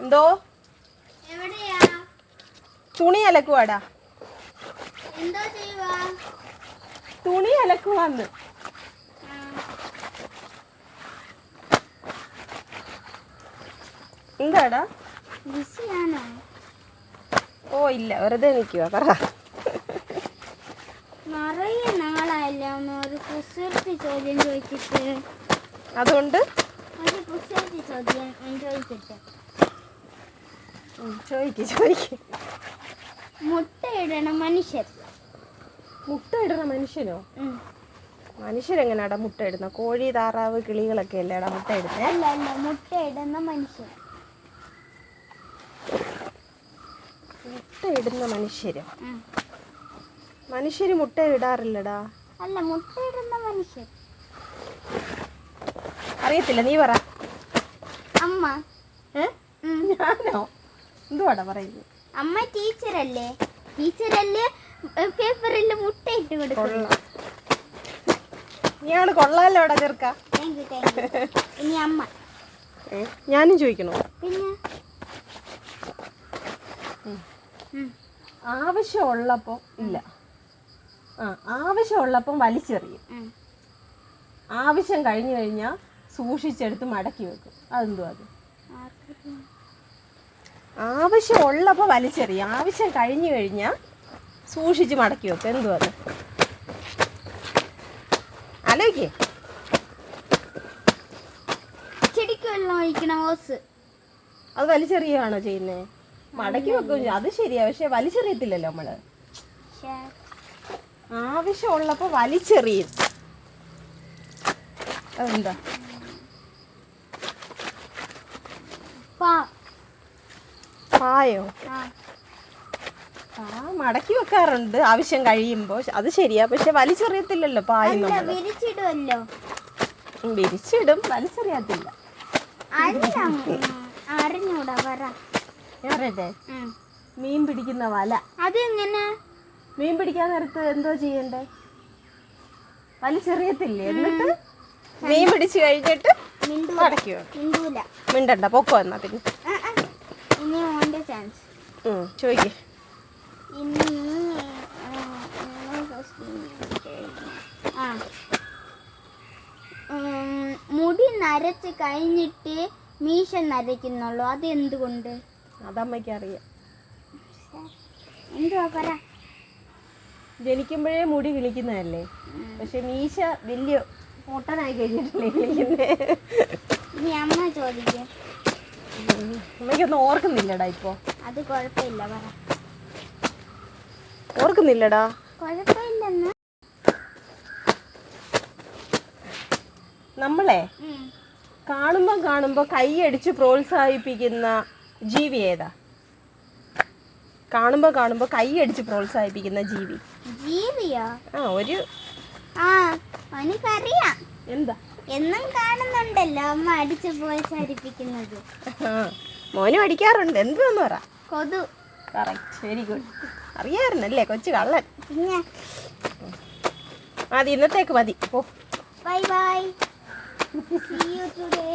എന്തോ? എവിടെയാ? തുണി അലക്കുവാടാ. എന്തോ ചെയ്യുവാ? തുണി അലക്കുവാന്ന്. എന്താടാ? ഓ ഇല്ല വെറുതെ നിൽക്കുക പറ. നിറയെ നാളായല്ലോ ഒരു കുസൃതി ചോദ്യം ചോദിച്ചിട്ട്. അതുകൊണ്ട് ചോദിക്ക് ചോദിക്ക്. മുട്ടയിടണ മനുഷ്യർ ഇടുന്ന മനുഷ്യനോ. മനുഷ്യരെങ്ങനെയാടാ മുട്ട ഇടുന്ന? കോഴി താറാവ് കിളികളൊക്കെ അല്ലേടാ മുട്ട അല്ല അല്ല മുട്ടയിടുന്ന മനുഷ്യർ മുട്ട ഇടുന്ന മനുഷ്യര്? മനുഷ്യര് മുട്ട ഇടാറില്ലടാ. അല്ല മുട്ട ഇടുന്ന മനുഷ്യർ അറിയത്തില്ല നീ പറ. അമ്മ. ഞാനോ? എന്തുവാടാ പറയുന്നത്? അമ്മ ടീച്ചറല്ലേ? ടീച്ചറല്ലേ പേപ്പറിൽ മുട്ടയിട്ട് കൊടുക്കും കൊള്ളാം. നീയാണ് അവിടെ ചെറുക്ക. ഇനി അമ്മ. ഞാനും ചോദിക്കണോ? പിന്നെ? ഉം. ഉം. ആവശ്യമുള്ളപ്പം ഇല്ല. ആ ആവശ്യമുള്ളപ്പം വലിച്ചെറിയും. ആവശ്യം കഴിഞ്ഞു കഴിഞ്ഞാൽ സൂക്ഷിച്ചെടുത്ത് മടക്കി വെക്കും. അതെന്തുവാ അത്? ആവശ്യം ഉള്ളപ്പോൾ വലിച്ചെറിയും. ആവശ്യം കഴിഞ്ഞു കഴിഞ്ഞാൽ സൂക്ഷിച്ച് മടക്കി വെക്കും. എന്തുവാ അത്? ആലോചിക്കേ. ചെടിക്ക് വെള്ളം ഒഴിക്കണ ഓസ്. അത് വലിച്ചെറിയുകയാണോ ചെയ്യുന്നത് മടക്കി വെക്കും. അത് ശരിയാ. പക്ഷെ വലിച്ചെറിയത്തില്ലല്ലോ നമ്മൾ. ആവശ്യമുള്ളപ്പോ ആവശ്യമുള്ളപ്പോൾ വലിച്ചെറിയും. അതെന്താ പാ പായോ? പാ മടക്കി വെക്കാറുണ്ട്. ആവശ്യം കഴിയുമ്പോൾ അത് ശരിയാ. പക്ഷെ വലിച്ചെറിയത്തില്ലല്ലോ പായ അല്ല നമ്മൾ വിരിച്ചിടുമല്ലോ വിരിച്ചിടും. വലിച്ചെറിയത്തില്ല. അല്ല ഉം, അറിഞ്ഞൂടാ പറ. ഞാൻ പറയട്ടെ മീൻ പിടിക്കുന്ന വല. അതെങ്ങനെ? മീൻ പിടിക്കാൻ നേരത്ത് എന്തോ ചെയ്യണ്ടേ? വലിച്ചെറിയത്തില്ലേ? എന്നിട്ട് മീൻ പിടിച്ചു കഴിഞ്ഞിട്ട് മിണ്ടൂല. മിണ്ടണ്ട പൊക്കോ എന്നാ പിന്നെ. ചോദിക്ക് മുടി നരച്ച് കഴിഞ്ഞിട്ട് മീശ നരയ്ക്കുന്നുള്ളൂ. അത് എന്തുകൊണ്ട് അതമ്മയ്ക്ക് അറിയാം എന്തുവാ പറ? ജനിക്കുമ്പോഴേ മുടി കിളിക്കുന്നതല്ലേ പക്ഷെ മീശ വലിയ പൊട്ടനായി കഴിഞ്ഞിട്ടില്ലേ ഇനി അമ്മ ചോദിക്കും. അമ്മയ്ക്കൊന്നും ഓർക്കുന്നില്ലടാ ഇപ്പോ. അത് കുഴപ്പമില്ല പറ. ഓർക്കുന്നില്ലടാ. കുഴപ്പമില്ലെന്ന്. നമ്മളെ കാണുമ്പോ കാണുമ്പോ കൈയടിച്ച് പ്രോത്സാഹിപ്പിക്കുന്ന ജീവി ഏതാ? കാണുമ്പോ കാണുമ്പോ കൈയടിച്ച് പ്രോത്സാഹിപ്പിക്കുന്ന ജീവി. ജീവിയോ? ആ ഒരു ആ എനിക്കറിയാം എന്താ? എന്നും കാണുന്നുണ്ടല്ലോ അമ്മ അടിച്ചു പോയി ചരിപ്പിക്കുന്നത് മോനും അടിക്കാറുണ്ട്. എന്തുവെന്ന് പറ. കൊതു. കറക്റ്റ് വെരി ഗുഡ് അറിയാറുണ്ടല്ലേ കൊച്ചു കള്ളൻ. പിന്നെ? അത് ഇന്നത്തേക്ക് മതി. ഓ bye bye see you today